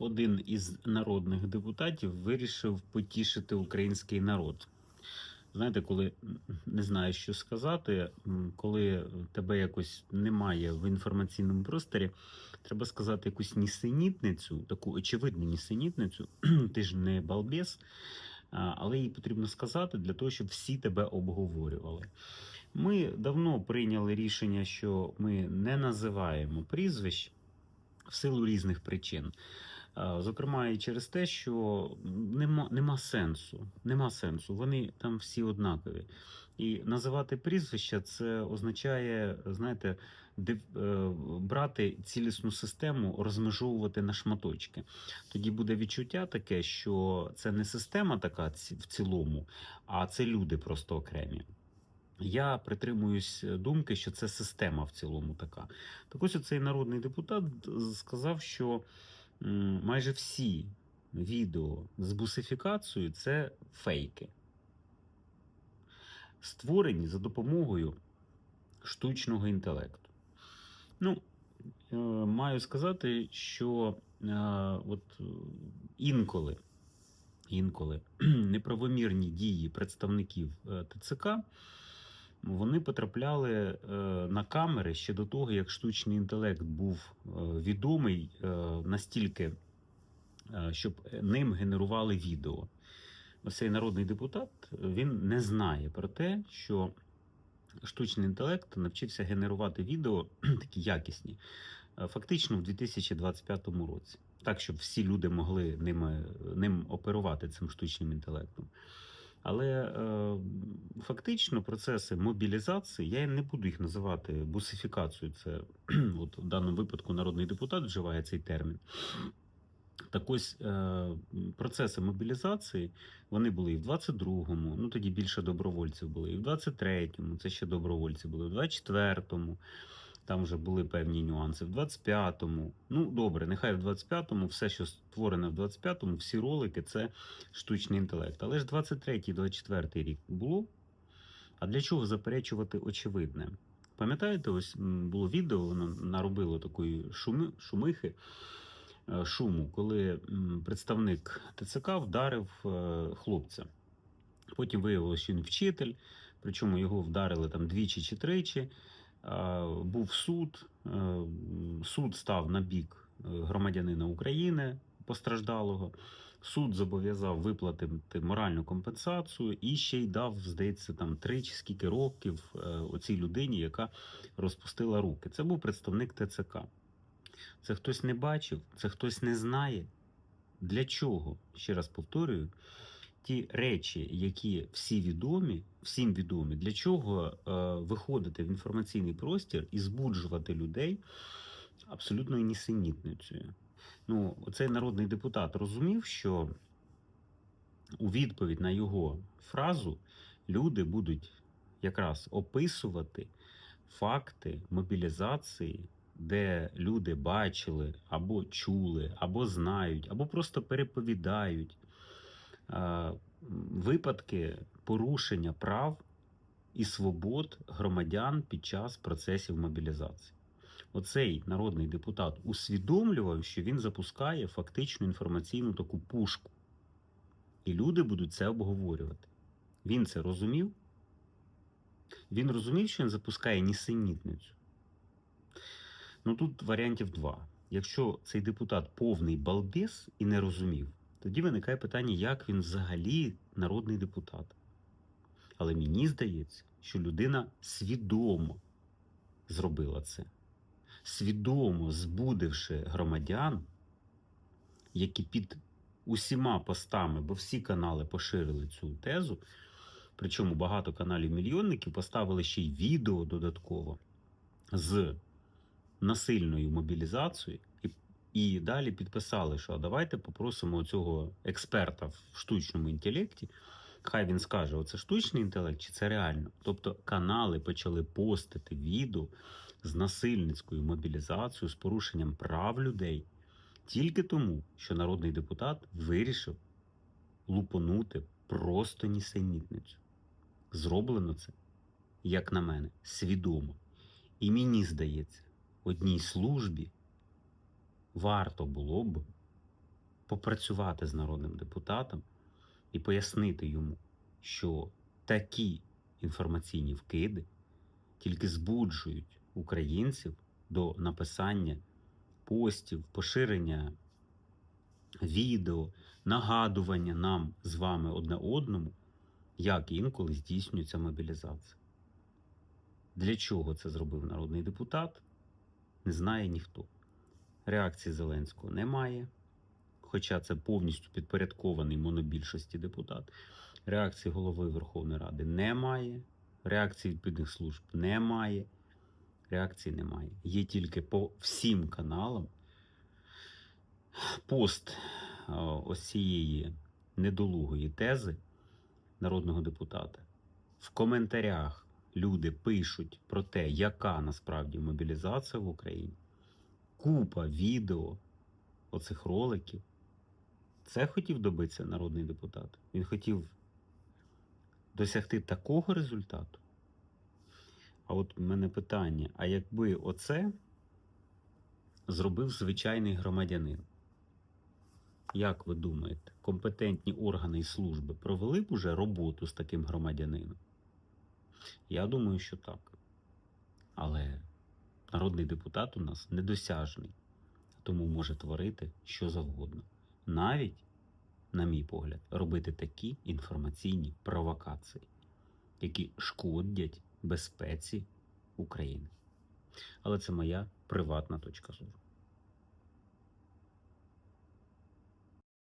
один із народних депутатів вирішив потішити український народ. Знаєте, коли не знаєш, що сказати, коли тебе якось немає в інформаційному просторі, треба сказати якусь нісенітницю, таку очевидну нісенітницю. Ти ж не балбес, але їй потрібно сказати для того, щоб всі тебе обговорювали. Ми давно прийняли рішення, що ми не називаємо прізвищ в силу різних причин. А, Зокрема, і через те, що нема, нема сенсу. Нема сенсу. Вони там всі однакові. І називати прізвища це означає, знаєте, е, брати цілісну систему, розмежовувати на шматочки. Тоді буде відчуття таке, що це не система така в цілому, а це люди просто окремі. Я притримуюсь думки, що це система в цілому така. Так ось цей народний депутат сказав, що майже всі відео з бусифікацією це фейки, створені за допомогою штучного інтелекту. Ну, е, маю сказати, що е, от інколи, інколи неправомірні дії представників е, ТЦК вони потрапляли е, на камери ще до того, як штучний інтелект був е, відомий е, настільки, щоб ним генерували відео. Цей народний депутат він не знає про те, що штучний інтелект навчився генерувати відео такі якісні, фактично в 2025 році. Так, щоб всі люди могли ними, ним оперувати цим штучним інтелектом. Але е, фактично процеси мобілізації, я не буду їх називати бусифікацією. Це от в даному випадку народний депутат вживає цей термін. Так ось е, процеси мобілізації вони були і в 22-му, ну тоді більше добровольців було, і в 23-му, це ще добровольці були, в 24-му, там вже були певні нюанси, в 25-му. Ну, добре, нехай в 25-му все, що створене в 25-му, всі ролики це штучний інтелект. Але ж 23-й, 24-й рік було. А для чого заперечувати очевидне? Пам'ятаєте, ось було відео, воно наробило такої шуми, шумихи, е, шуму, коли представник ТЦК вдарив е, хлопця. Потім виявилося, що він вчитель, причому його вдарили там двічі чи тричі. А, Був суд, е, суд став на бік е, громадянина України постраждалого. Суд зобов'язав виплатити моральну компенсацію і ще й дав, здається, там три чи скільки років е, оцій людині, яка розпустила руки. Це був представник ТЦК. Це хтось не бачив, це хтось не знає. Для чого? Ще раз повторюю, ті речі, які всі відомі, всім відомі, для чого е, виходити в інформаційний простір і збуджувати людей абсолютною нісенітницею. Ну, цей народний депутат розумів, що у відповідь на його фразу люди будуть якраз описувати факти мобілізації, де люди бачили або чули, або знають, або просто переповідають випадки порушення прав і свобод громадян під час процесів мобілізації. Оцей народний депутат усвідомлював, що він запускає фактичну інформаційну таку пушку. І люди будуть це обговорювати. Він це розумів. Він розумів, що він запускає нісенітницю. Ну тут варіантів два. Якщо цей депутат повний балбес і не розумів, тоді виникає питання, як він взагалі народний депутат. Але мені здається, що людина свідомо зробила це. Свідомо збудивши громадян, які під усіма постами, бо всі канали поширили цю тезу, причому багато каналів мільйонників поставили ще й відео додатково з насильною мобілізацією, і, і далі підписали, що давайте попросимо цього експерта в штучному інтелекті. Хай він скаже, оце штучний інтелект чи це реально. Тобто канали почали постити відео з насильницькою мобілізацією, з порушенням прав людей тільки тому, що народний депутат вирішив лупонути просто нісенітницю. Зроблено це, як на мене, свідомо. І мені здається, одній службі варто було б попрацювати з народним депутатом і пояснити йому, що такі інформаційні вкиди тільки збуджують українців до написання постів, поширення відео, нагадування нам з вами одне одному, як інколи здійснюється мобілізація. Для чого це зробив народний депутат, не знає ніхто. Реакції Зеленського немає, хоча це повністю підпорядкований монобільшості депутат. Реакції голови Верховної Ради немає. Реакції відповідних служб немає. Реакції немає. Є тільки по всім каналам пост ось цієї недолугої тези народного депутата. В коментарях люди пишуть про те, яка насправді мобілізація в Україні. Купа відео оцих роликів. Це хотів добитися народний депутат. Він хотів досягти такого результату. А от в мене питання: а якби оце зробив звичайний громадянин? Як ви думаєте, компетентні органи і служби провели б уже роботу з таким громадянином? Я думаю, що так. Народний депутат у нас недосяжний, тому може творити що завгодно. Навіть, на мій погляд, робити такі інформаційні провокації, які шкодять безпеці України. Але це моя приватна точка зору.